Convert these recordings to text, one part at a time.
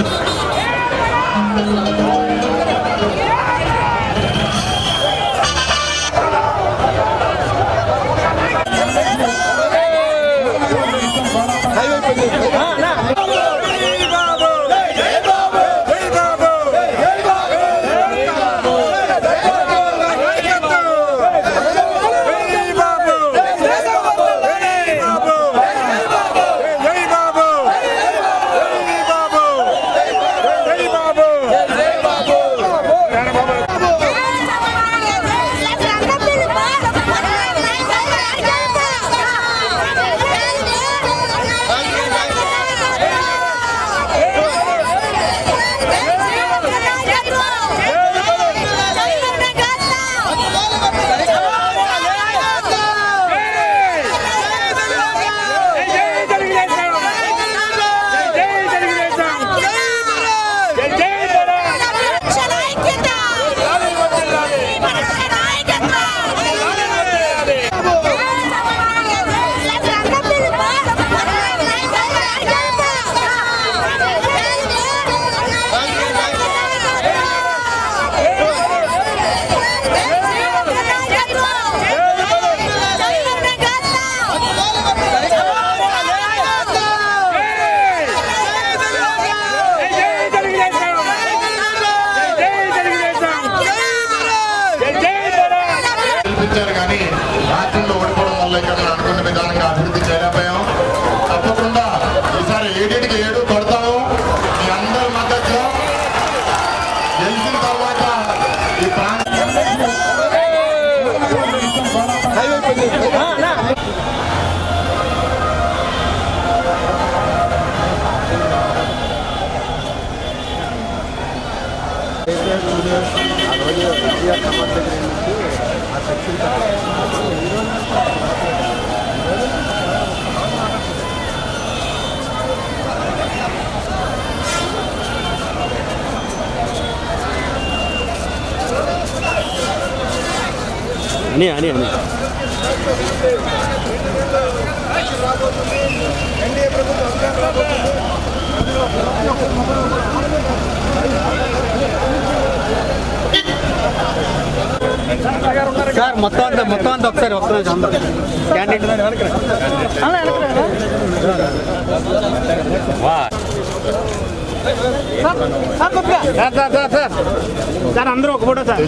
açık. తప్పకుండా ఈసారి ఏడింటికి ఏడు కొడతాము. మీ అందరి మద్దతులో గెలిచిన తర్వాత ఈ ప్రాంతం అని అని అని. సార్ మొత్తం అంతా మొత్తం అంతా ఒకసారి వస్తున్నారు అందరూ candidate. Sir sir sir sir sir అందరూ ఒక ఫోటో సార్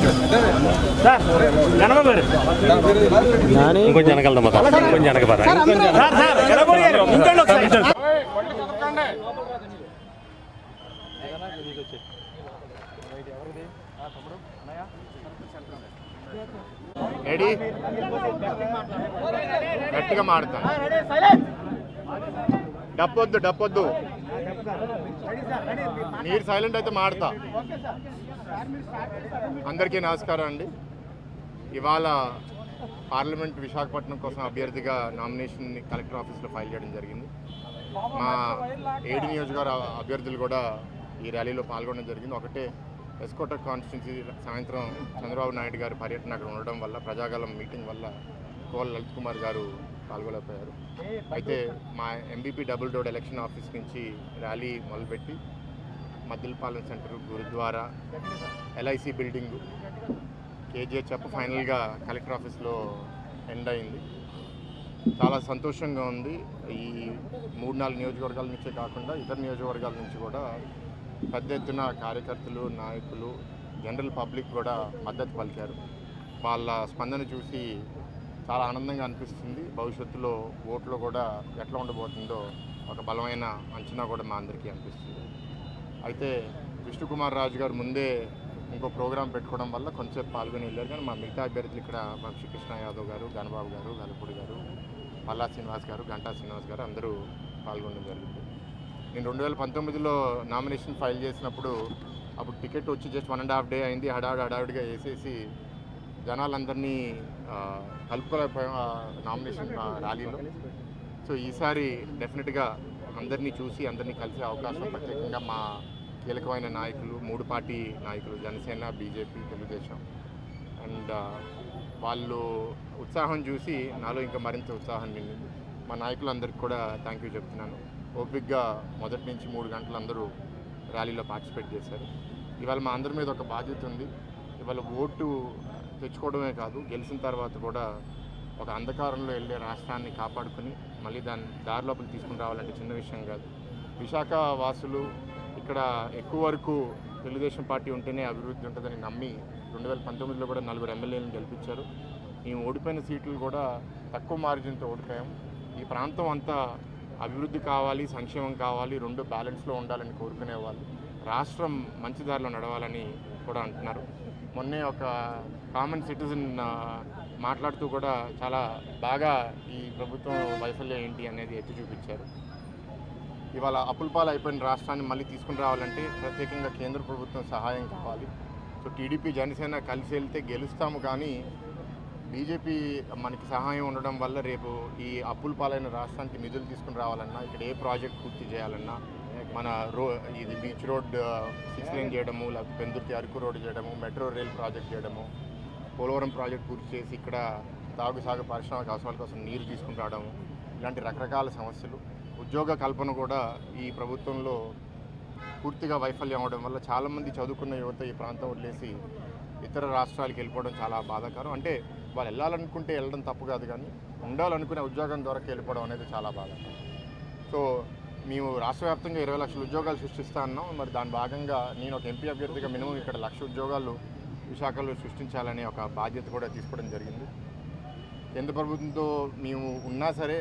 సార్ జనబాబు గారు ఇంకొంచెం వెనకాల ఇంకొంచెం వెనక సార్ సార్ జనబాబు గారు ఇంకోండి ఒకసారి రెడీ గట్టిగా మాడతా. డప్పొద్దు డప్పొద్దు మీరు సైలెంట్ అయితే మాడతా. అందరికీ నమస్కారం అండి. ఇవాళ పార్లమెంట్ విశాఖపట్నం కోసం అభ్యర్థిగా నామినేషన్ కలెక్టర్ ఆఫీస్లో ఫైల్ చేయడం జరిగింది. మా ఏడు నియోజకవర్గ అభ్యర్థులు కూడా ఈ ర్యాలీలో పాల్గొనడం జరిగింది. ఒకటే ఎస్కోట కాన్స్టిట్యున్సీ సాయంత్రం చంద్రబాబు నాయుడు గారి పర్యటన అక్కడ ఉండడం వల్ల ప్రజాగలం మీటింగ్ వల్ల కోల లలిత్ కుమార్ గారు పాల్గొలేకపోయారు అయితే మా MBP double door election office నుంచి ర్యాలీ మొదలుపెట్టి Maddilapalem centre gurudwara LIC building KGH up ఫైనల్గా కలెక్టర్ ఆఫీస్లో ఎండ్ అయింది. చాలా సంతోషంగా ఉంది. ఈ మూడు నాలుగు నియోజకవర్గాల నుంచే కాకుండా ఇతర నియోజకవర్గాల నుంచి కూడా పెద్ద ఎత్తున కార్యకర్తలు నాయకులు జనరల్ పబ్లిక్ కూడా మద్దతు పలికారు. వాళ్ళ స్పందన చూసి చాలా ఆనందంగా అనిపిస్తుంది. భవిష్యత్తులో ఓట్లో కూడా ఎట్లా ఉండబోతుందో ఒక బలమైన అంచనా కూడా మా అందరికీ అనిపిస్తుంది. అయితే విష్ణుకుమార్ రాజు గారు ముందే ఇంకో ప్రోగ్రాం పెట్టుకోవడం వల్ల కొంచెంసేపు పాల్గొని వెళ్ళారు. కానీ మా మిగతా అభ్యర్థులు ఇక్కడ వంశీ యాదవ్ గారు గణబాబు గారు గలపూడి గారు మల్లా శ్రీనివాస్ గారు గంటా శ్రీనివాస్ గారు అందరూ పాల్గొనడం జరిగింది. నేను రెండు వేల పంతొమ్మిదిలో నామినేషన్ ఫైల్ చేసినప్పుడు అప్పుడు టికెట్ వచ్చి just one and half day అయింది. హడావిడి హడావిడిగా వేసేసి జనాలందరినీ ఆ, కలుపుకోలేకపోయాం ఆ నామినేషన్ ర్యాలీలో. సో ఈసారి డెఫినెట్గా అందరినీ చూసి అందరినీ కలిసే అవకాశం ప్రత్యేకంగా మా కీలకమైన నాయకులు మూడు పార్టీ నాయకులు జనసేన బీజేపీ తెలుగుదేశం. అండ్ వాళ్ళు ఉత్సాహం చూసి నాలో ఇంకా మరింత ఉత్సాహం నిండింది. మా నాయకులందరికీ కూడా థ్యాంక్ యూ చెప్తున్నాను. ఓపిక్గా మొదటి నుంచి మూడు గంటలు అందరూ ర్యాలీలో పార్టిసిపేట్ చేశారు. ఇవాళ మా అందరి మీద ఒక బాధ్యత ఉంది. ఇవాళ ఓటు తెచ్చుకోవడమే కాదు గెలిచిన తర్వాత కూడా ఒక అంధకారంలో వెళ్ళే రాష్ట్రాన్ని కాపాడుకుని మళ్ళీ దాన్ని దారిలోపలికి తీసుకుని రావాలంటే చిన్న విషయం కాదు. విశాఖ వాసులు ఇక్కడ ఎక్కువ వరకు తెలుగుదేశం పార్టీ ఉంటేనే అభివృద్ధి ఉంటుందని నమ్మి రెండు వేల పంతొమ్మిదిలో కూడా నలుగురు ఎమ్మెల్యేలను గెలిపించారు. మేము ఓడిపోయిన సీట్లు కూడా తక్కువ మార్జిన్తో ఓడిపోయాం. ఈ ప్రాంతం అంతా అభివృద్ధి కావాలి సంక్షేమం కావాలి రెండు బ్యాలెన్స్లో ఉండాలని కోరుకునేవాళ్ళు. రాష్ట్రం మంచి దారిలో నడవాలని కూడా అంటున్నారు. మొన్నే ఒక కామన్ సిటిజన్ మాట్లాడుతూ కూడా చాలా బాగా ఈ ప్రభుత్వం వైఫల్యం ఏంటి అనేది ఎత్తి చూపించారు. ఇవాళ అప్పులపాలు అయిపోయిన రాష్ట్రాన్ని మళ్ళీ తీసుకుని రావాలంటే ప్రత్యేకంగా కేంద్ర ప్రభుత్వం సహాయం కావాలి. సో టీడీపీ జనసేన కలిసి వెళ్తే గెలుస్తాము కానీ బీజేపీ మనకి సహాయం ఉండడం వల్ల రేపు ఈ అప్పుల పాలైన రాష్ట్రానికి నిధులు తీసుకుని రావాలన్నా ఇక్కడ ఏ ప్రాజెక్ట్ పూర్తి చేయాలన్నా మన రో ఇది బీచ్ రోడ్ సిక్స్ లైన్ చేయడము లేకపోతే పెందుర్తి అరకు రోడ్ చేయడము మెట్రో రైల్ ప్రాజెక్ట్ చేయడము పోలవరం ప్రాజెక్ట్ పూర్తి చేసి ఇక్కడ తాగు సాగు పారిశ్రామిక అవసరాల కోసం నీరు తీసుకుని రావడము ఇలాంటి రకరకాల సమస్యలు. ఉద్యోగ కల్పన కూడా ఈ ప్రభుత్వంలో పూర్తిగా వైఫల్యం అవడం వల్ల చాలామంది చదువుకున్న యువత ఈ ప్రాంతం వదిలేసి ఇతర రాష్ట్రాలకు వెళ్ళిపోవడం చాలా బాధాకరం. అంటే వాళ్ళు వెళ్ళాలనుకుంటే వెళ్ళడం తప్పు కాదు కానీ ఉండాలనుకునే ఉద్యోగం ద్వారా వెళ్ళిపోవడం అనేది చాలా బాధాకరం. సో మేము రాష్ట్ర వ్యాప్తంగా ఇరవై లక్షల ఉద్యోగాలు సృష్టిస్తా అన్నాం మరి దాని భాగంగా నేను ఒక ఎంపీ అభ్యర్థిగా మినిమం ఇక్కడ లక్ష ఉద్యోగాలు విశాఖలో సృష్టించాలనే ఒక బాధ్యత కూడా తీసుకోవడం జరిగింది. కేంద్ర ప్రభుత్వంతో మేము ఉన్నా సరే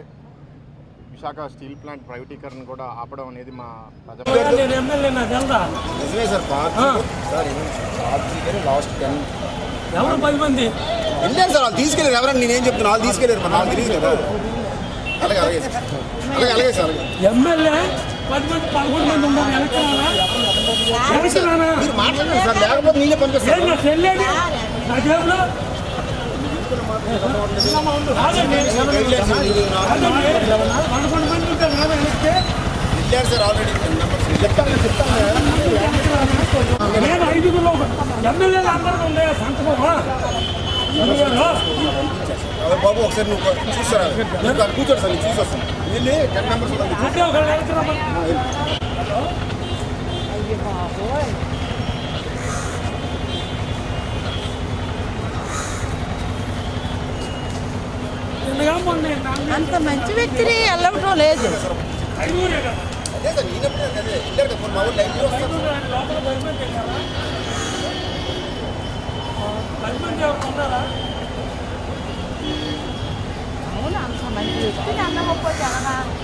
విశాఖ స్టీల్ ప్లాంట్ ప్రైవేటీకరణ కూడా ఆపడం అనేది మా ఎవరు పది మంది? వెళ్ళారు సార్ వాళ్ళు తీసుకెళ్ళారు. ఎవరన్నా నేనేం చెప్తున్నా? వాళ్ళు తీసుకెళ్ళారు. మరి తెలియదు కదా. అలాగే అలాగే. ఎమ్మెల్యే పది మంది పదకొండు మంది ఉన్నారు ఎలక్ట్రానా? మీరు మాట్లాడండి సార్ లేకపోతే నేనే పంపిస్తాను నా చెల్లేది నా జేబులో. పదకొండు మంది ఉంటారు కదా ఎలక్టే వెళ్ళారు సార్ ఆల్రెడీ చెప్తాను చెప్తాను. నేను ఐదుగురు ఎమ్మెల్యేలు అందరూ ఉండే సంతకమా? బాబు ఒకసారి నువ్వు అక్కడ కూర్చోడు సార్ నేను చూసి వస్తాను. ಇಲ್ಲಿ ಟೆನ್ ಮೆಂಬರ್ಸ್ అంత మంచి వ్యక్తిని వెళ్ళవటం లేదు అదే సార్ నేనప్పుడే అదే ఇల్లే మా ఊళ్ళో లైన్ లోపల గవర్నమెంట్ వెళ్ళారా గవర్నమెంట్ ఎవరు ఉన్నారా అవునా అంత మంచి వ్యక్తి 过奖了吧？